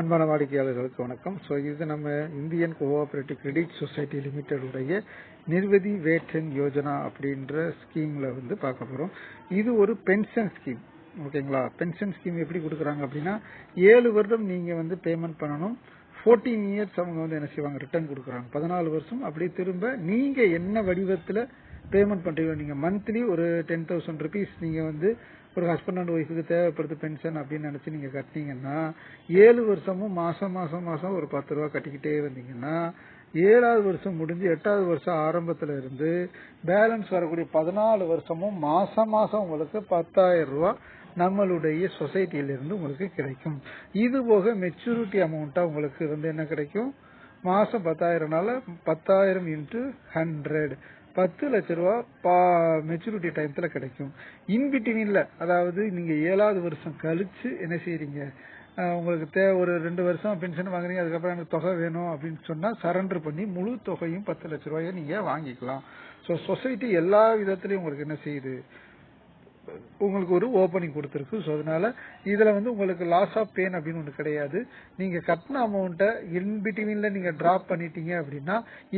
அன்பான வாடிக்கையாளர்களுக்கு வணக்கம். ஸோ இது நம்ம Indian cooperative credit society limited உடைய நிர்வதி வேட்டன் யோஜனா அப்படின்ற ஸ்கீமில் வந்து பார்க்க போகிறோம் இது ஒரு பென்ஷன் ஸ்கீம். ஓகேங்களா பென்ஷன் ஸ்கீம் எப்படி கொடுக்குறாங்க அப்படின்னா ஏழு வருடம் நீங்கள் வந்து பேமெண்ட் பண்ணணும். ஃபோர்டீன் இயர்ஸ் அவங்க வந்து என்ன செய்வாங்க? ரிட்டர்ன் கொடுக்குறாங்க. பதினாலு வருஷம் அப்படி திரும்ப நீங்கள் என்ன வடிவத்தில் பேமெண்ட் பண்ணுறீங்க நீங்கள் மந்த்லி ஒரு டென் தௌசண்ட் ருபீஸ் நீங்கள் வந்து ஒரு ஹஸ்பண்ட் அண்ட் ஒய்ஃபுக்கு தேவைப்படுது பென்ஷன் அப்படின்னு நினச்சி நீங்கள் கட்டினீங்கன்னா ஏழு வருஷமும் மாதம் மாதம் மாதம் ஒரு பத்து ரூபா கட்டிக்கிட்டே வந்தீங்கன்னா ஏழாவது வருஷம் முடிஞ்சு எட்டாவது வருஷம் ஆரம்பத்தில் இருந்து பேலன்ஸ் வரக்கூடிய பதினாலு வருஷமும் மாதம் மாதம் உங்களுக்கு பத்தாயிரம் ரூபா நம்மளுடைய சொசைட்டியிலிருந்து உங்களுக்கு கிடைக்கும். இது போக மெச்சூரிட்டி அமௌண்ட்டாக உங்களுக்கு வந்து என்ன கிடைக்கும்? மாதம் பத்தாயிரம்னால பத்தாயிரம் இன்ட்டு ஹண்ட்ரட் பத்து லட்ச ரூபா மெச்சூரிட்டி டைம்ல கிடைக்கும். இன்பிட்வீன்ல அதாவது நீங்க ஏழாவது வருஷம் கழிச்சு என்ன செய்கிறீங்க உங்களுக்கு தேவை ஒரு ரெண்டு வருஷம் பென்ஷன் வாங்குறீங்க அதுக்கப்புறம் எனக்கு தொகை வேணும் அப்படின்னு சொன்னா சரண்டர் பண்ணி முழு தொகையும் பத்து லட்ச ரூபாயை நீங்க வாங்கிக்கலாம். ஸோ சொசைட்டி எல்லா விதத்திலையும் உங்களுக்கு என்ன செய்யுது? உங்களுக்கு ஒரு ஓபனிங் கொடுத்துருக்கு. ஸோ அதனால இதுல வந்து உங்களுக்கு லாஸ் ஆஃப் பெயின் அப்படின்னு ஒன்று கிடையாது. நீங்க கட்டின அமௌண்ட்டை இன் பிட்வீன்ல நீங்க டிராப் பண்ணிட்டீங்க அப்படின்னா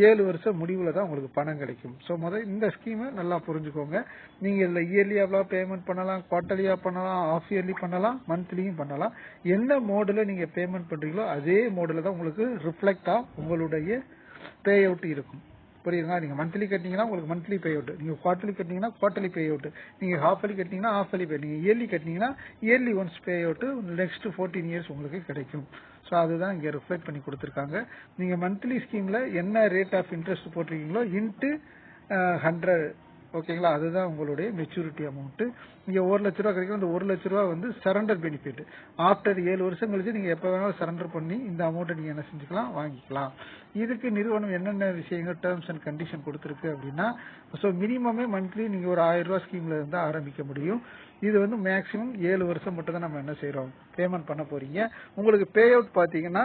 ஏழு வருஷம் முடிவுல தான் உங்களுக்கு பணம் கிடைக்கும். ஸோ முதல் இந்த ஸ்கீமை நல்லா புரிஞ்சுக்கோங்க. நீங்க இதில் இயர்லியாவெலாம் பேமெண்ட் பண்ணலாம் குவார்டர்லியா பண்ணலாம் ஆஃப் இயர்லி பண்ணலாம் மந்த்லியும் பண்ணலாம். என்ன மோடில் நீங்க பேமெண்ட் பண்றீங்களோ அதே மோடில் தான் உங்களுக்கு ரிஃப்ளெக்டாக உங்களுடைய பே அவுட் இருக்கும். புரியுதுங்களா? நீங்க மந்த்லி கட்டினீங்கன்னா உங்களுக்கு மந்த்லி பே அவுட் நீங்க குவார்டர்லி கட்டினீங்கன்னா குவார்டர்லி பே அவுட் நீங்க ஹாஃப் அலி கட்டினீங்கன்னா ஹாஃப் அலி பே நீங்க இயர்லி கட்டினீங்கன்னா yearly once pay out next fourteen years உங்களுக்கு கிடைக்கும். ஸோ அதுதான் இங்க ரிஃப்ளெக்ட் பண்ணி கொடுத்துருக்காங்க. நீங்க மந்த்லி ஸ்கீம்ல என்ன ரேட் ஆஃப் இன்ட்ரெஸ்ட் போட்டிருக்கீங்களோ இன்ட்டு ஹண்ட்ரட் uh, ஓகேங்களா? அதுதான் உங்களுடைய மெச்சூரிட்டி அமௌண்ட் நீங்க ஒரு லட்ச ரூபா கிடைக்கும். அந்த ஒரு லட்ச ரூபா வந்து சரண்டர் பெனிஃபிட் ஆஃப்டர் ஏழு வருஷம் கழிச்சு நீங்க எப்ப வேணாலும் சரண்டர் பண்ணி இந்த அமௌண்ட்டை நீங்க என்ன செஞ்சுக்கலாம்? வாங்கிக்கலாம். இதுக்கு நிறுவனம் என்னென்ன விஷயங்கள் டேர்ம்ஸ் அண்ட் கண்டிஷன் கொடுத்துருக்கு அப்படின்னா ஸோ மினிமமே மந்த்லி நீங்க ஒரு ஆயிரம் ரூபா ஸ்கீம்ல இருந்து ஆரம்பிக்க முடியும். இது வந்து மேக்சிமம் ஏழு வருஷம் மட்டும் தான் நம்ம என்ன செய்யறோம் பேமெண்ட் பண்ண போறீங்க. உங்களுக்கு பே அவுட் பாத்தீங்கன்னா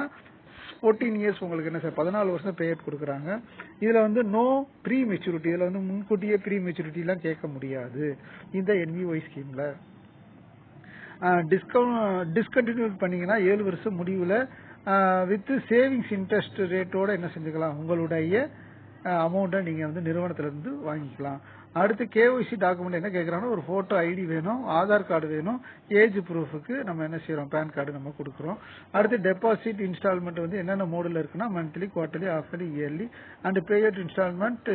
ஃபோர்டீன் இயர்ஸ் உங்களுக்கு என்ன சார்? பதினாலு வருஷம் பே அவுட் கொடுக்குறாங்க. இதுல வந்து நோ ப்ரீ மெச்சூரிட்டி இதில் வந்து முன்கூட்டியே ப்ரீ மெச்சூரிட்டிலாம் கேட்க முடியாது. இந்த என்விஒய் ஸ்கீம்ல டிஸ்கவுண்ட் டிஸ்கண்டினியூட் பண்ணீங்கன்னா ஏழு வருஷம் முடிவில் வித் சேவிங்ஸ் இன்ட்ரெஸ்ட் ரேட்டோட என்ன செஞ்சுக்கலாம்? உங்களுடைய அமௌண்ட்டை நீங்க வந்து நிறுவனத்துல இருந்து வாங்கிக்கலாம். அடுத்து கேஒய்சி டாக்குமெண்ட் என்ன கேட்கறாங்கன்னா ஒரு போட்டோ ஐடி வேணும் ஆதார் கார்டு வேணும் ஏஜ் ப்ரூஃபுக்கு நம்ம என்ன செய்யறோம் பேன் கார்டு நம்ம கொடுக்குறோம். அடுத்து டெபாசிட் இன்ஸ்டால்மெண்ட் வந்து என்னென்ன மோடில் இருக்குன்னா monthly quarterly halfly yearly and payout instalment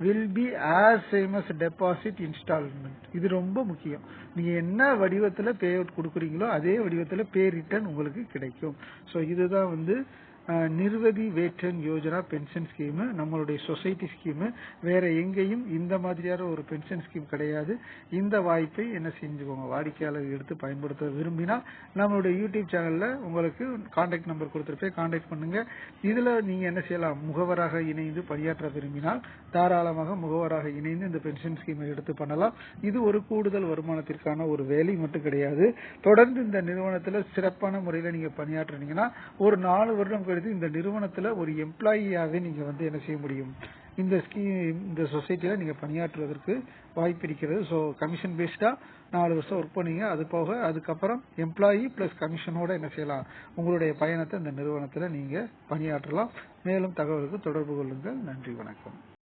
will be as same as deposit instalment இது ரொம்ப முக்கியம். நீங்கள் என்ன வடிவத்தில் பே அவுட் கொடுக்குறீங்களோ அதே வடிவத்தில் பே ரிட்டர்ன் உங்களுக்கு கிடைக்கும். ஸோ இதுதான் வந்து நிர்வதி வேட்டன் யோஜனா பென்ஷன் ஸ்கீமு நம்மளுடைய சொசைட்டி ஸ்கீமு வேற எங்கேயும் இந்த மாதிரியான ஒரு பென்ஷன் ஸ்கீம் கிடையாது. இந்த வாய்ப்பை என்ன செஞ்சுக்கோங்க? வாடிக்கையாளர் எடுத்து பயன்படுத்த விரும்பினால் நம்மளுடைய யூடியூப் சேனல்ல உங்களுக்கு கான்டாக்ட் நம்பர் கொடுத்துருப்பேன். கான்டாக்ட் பண்ணுங்க. இதுல நீங்க என்ன செய்யலாம்? முகவராக இணைந்து பணியாற்ற விரும்பினால் தாராளமாக முகவராக இணைந்து இந்த பென்ஷன் ஸ்கீமை எடுத்து பண்ணலாம். இது ஒரு கூடுதல் வருமானத்திற்கான ஒரு வேலை மட்டும் கிடையாது. தொடர்ந்து இந்த நிறுவனத்துல சிறப்பான முறையில நீங்க பணியாற்றுனீங்கன்னா ஒரு நாலு வருடம் கழித்து இந்த நிறுவனத்துல ஒரு எம்ப்ளாயியாவே நீங்க வந்து என்ன செய்ய முடியும்? இந்த ஸ்கீம் இந்த சொசைட்டியில் நீங்க பணியாற்றுவதற்கு வாய்ப்பு இருக்கிறது. ஸோ கமிஷன் பேஸ்டா நாலு வருஷம் ஒர்க் பண்ணீங்க. அது போக அதுக்கப்புறம் எம்ப்ளாயி பிளஸ் கமிஷனோட என்ன செய்யலாம்? உங்களுடைய பயணத்தை இந்த நிறுவனத்துல நீங்க பணியாற்றலாம். மேலும் தகவலுக்கு தொடர்பு கொள்ளுங்கள். நன்றி வணக்கம்.